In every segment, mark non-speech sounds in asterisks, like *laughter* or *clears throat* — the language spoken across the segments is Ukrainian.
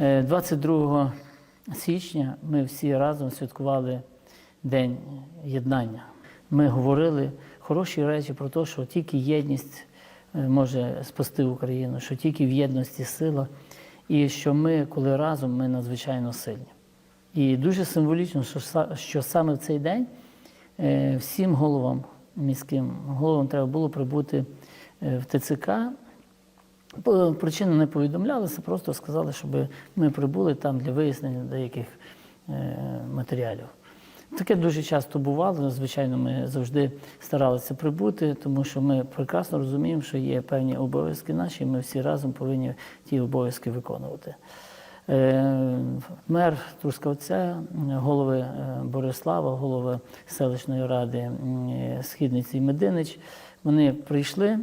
Е, 22 січня ми всі разом святкували День єднання. Ми говорили хороші речі про те, що тільки єдність е, може спасти Україну, що тільки в єдності сила, і що ми, коли разом, ми надзвичайно сильні. І дуже символічно, що, саме в цей день е, всім головам міським головам треба було прибути е, в ТЦК. Причини не повідомлялися, просто сказали, щоб ми прибули там для вияснення деяких е, матеріалів. Таке дуже часто бувало. Звичайно, ми завжди старалися прибути, тому що ми прекрасно розуміємо, що є певні обов'язки наші, і ми всі разом повинні ті обов'язки виконувати. Е, Мер Трускавця, голови е, Борислава, голови селищної ради Східниці Мединич, вони прийшли.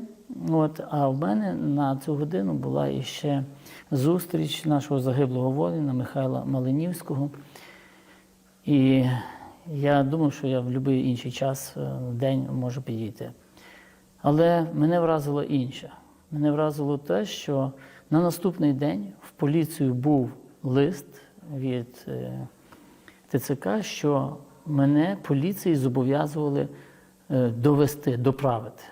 От, а в мене на цю годину була іще зустріч нашого загиблого воїна Михайла Малинівського. І я думав, що я в будь-який інший час е, в день можу підійти. Але мене вразило інше. Мене вразило те, що на наступний день в поліцію був лист від е, ТЦК, що мене поліції зобов'язували е, довести, доправити.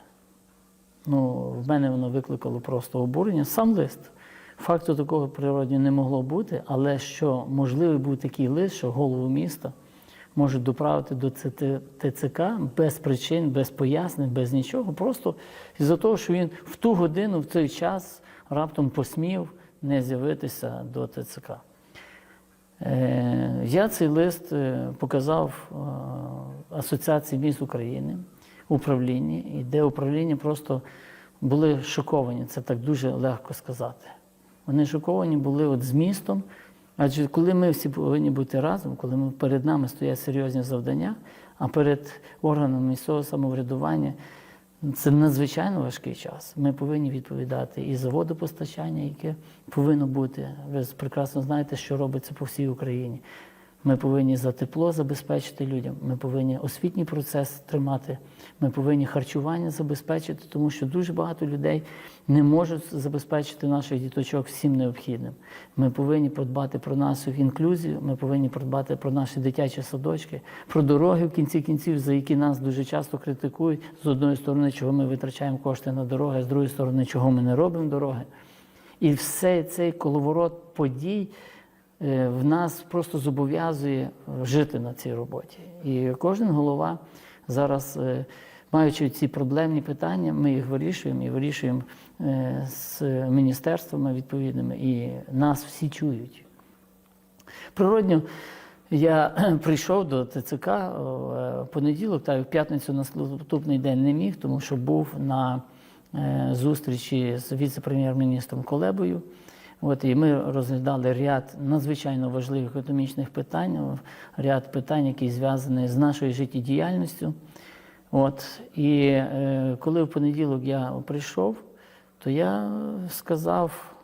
Ну, в мене воно викликало просто обурення. Сам лист. Факту такого природні не могло бути, але що можливий був такий лист, що голову міста можуть доправити до ТЦК без причин, без пояснень, без нічого. Просто із-за того, що він в ту годину, в цей час раптом посмів не з'явитися до ТЦК. Е, Я цей лист е, показав е, Асоціації міст України управлінні, і де управління просто були шоковані. Це так дуже легко сказати. Вони шоковані були от змістом. Адже коли ми всі повинні бути разом, коли ми, перед нами стоять серйозні завдання, а перед органами місцевого самоврядування це надзвичайно важкий час. Ми повинні відповідати і за водопостачання, яке повинно бути. Ви прекрасно знаєте, що робиться по всій Україні. Ми повинні за тепло забезпечити людям, ми повинні освітній процес тримати, ми повинні харчування забезпечити, тому що дуже багато людей не можуть забезпечити наших діточок всім необхідним. Ми повинні подбати про нашу інклюзію, ми повинні подбати про наші дитячі садочки, про дороги в кінці кінців, за які нас дуже часто критикують. З одної сторони, чого ми витрачаємо кошти на дороги, а з другої сторони, чого ми не робимо дороги. І все цей коловорот подій в нас просто зобов'язує жити на цій роботі. І кожен голова зараз, е, маючи ці проблемні питання, ми їх вирішуємо і вирішуємо е, з міністерствами відповідними, і нас всі чують. Природньо, я *clears throat* прийшов до ТЦК е, в понеділок, та в п'ятницю на наступний день не міг, тому що був на е, зустрічі з віце-прем'єр-міністром Колебою. От, і ми розглядали ряд надзвичайно важливих економічних питань, ряд питань, які зв'язані з нашою життєдіяльністю. От, і е, коли в понеділок я прийшов, то я сказав,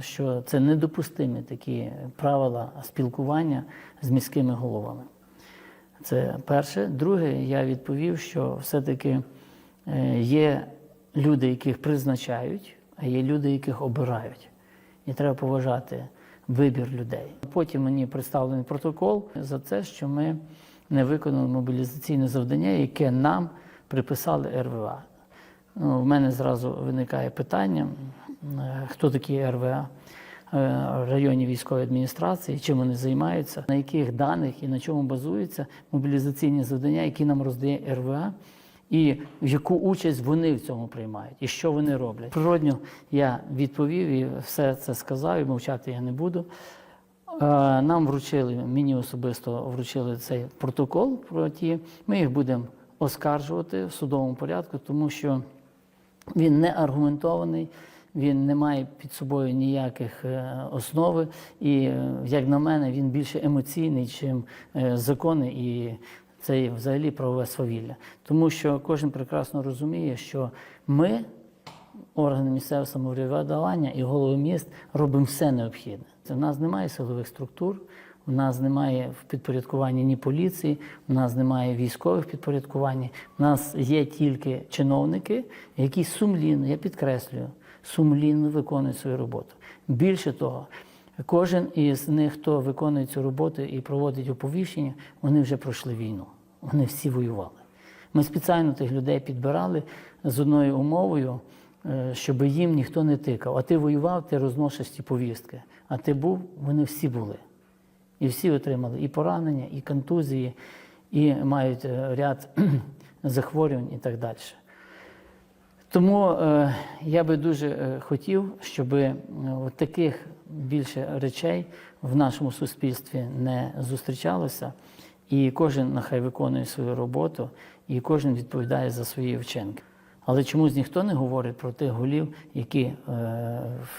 що це недопустимі такі правила спілкування з міськими головами. Це перше. Друге, я відповів, що все-таки е, є люди, яких призначають, а є люди, яких обирають. І треба поважати вибір людей. Потім мені представлений протокол за те, що ми не виконали мобілізаційне завдання, яке нам приписали РВА. Ну, в мене зразу виникає питання, хто такі РВА е, районні військової адміністрації, чим вони займаються, на яких даних і на чому базуються мобілізаційні завдання, які нам роздає РВА, і в яку участь вони в цьому приймають, і що вони роблять. Природньо я відповів і все це сказав, і мовчати я не буду. Е, Нам вручили, мені особисто вручили цей протокол про ті. Ми їх будемо оскаржувати в судовому порядку, тому що він не аргументований, він не має під собою ніяких е, основи. І, е, як на мене, він більше емоційний, чим законний, і це взагалі правове свавілля. Тому що кожен прекрасно розуміє, що ми, органи місцевого самоврядування і голови міст, робимо все необхідне. В нас немає силових структур. У нас немає в підпорядкуванні ні поліції, у нас немає військових підпорядкувань. У нас є тільки чиновники, які сумлінно, я підкреслюю, сумлінно виконують свою роботу. Більше того, Кожен із них, хто виконує цю роботу і проводить оповіщення, вони вже пройшли війну. Вони всі воювали. Ми спеціально тих людей підбирали з одною умовою, е, щоб їм ніхто не тикав. А ти воював, ти розносиш ці повістки. А ти був, вони всі були. І всі отримали і поранення, і контузії, і мають е, ряд *clears throat* захворювань і так далі. Тому е, я би дуже е, хотів, щоб е, таких більше речей в нашому суспільстві не зустрічалося, і кожен нехай виконує свою роботу, і кожен відповідає за свої вчинки. Але чомусь ніхто не говорить про тих голів, які е,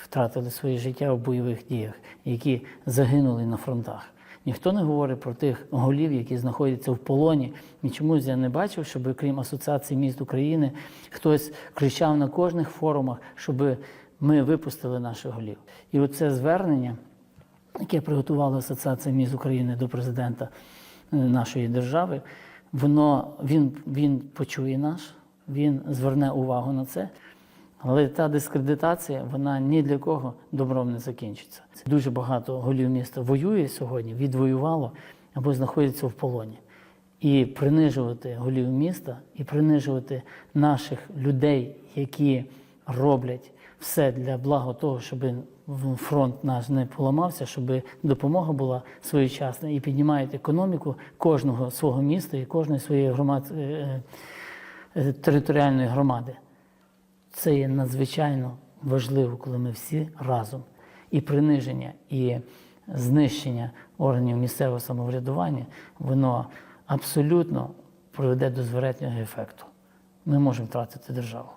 втратили своє життя в бойових діях, які загинули на фронтах. Ніхто не говорить про тих голів, які знаходяться в полоні. І чомусь я не бачив, щоб крім Асоціації міст України хтось кричав на кожних форумах, щоб ми випустили наших голів. І оце звернення, яке приготувала Асоціація міст України до президента е, нашої держави, воно він, він почує нас, він зверне увагу на це. Але та дискредитація, вона ні для кого добром не закінчиться. Дуже багато голів міста воює сьогодні, відвоювало або знаходиться в полоні. І принижувати голів міста, і принижувати наших людей, які роблять все для блага того, щоб фронт наш не поламався, щоб допомога була своєчасна і піднімають економіку кожного свого міста і кожної своєї громад, е, е, територіальної громади. Це є надзвичайно важливо, коли ми всі разом. І приниження, і знищення органів місцевого самоврядування, воно абсолютно приведе до зворотнього ефекту. Ми можемо втратити державу.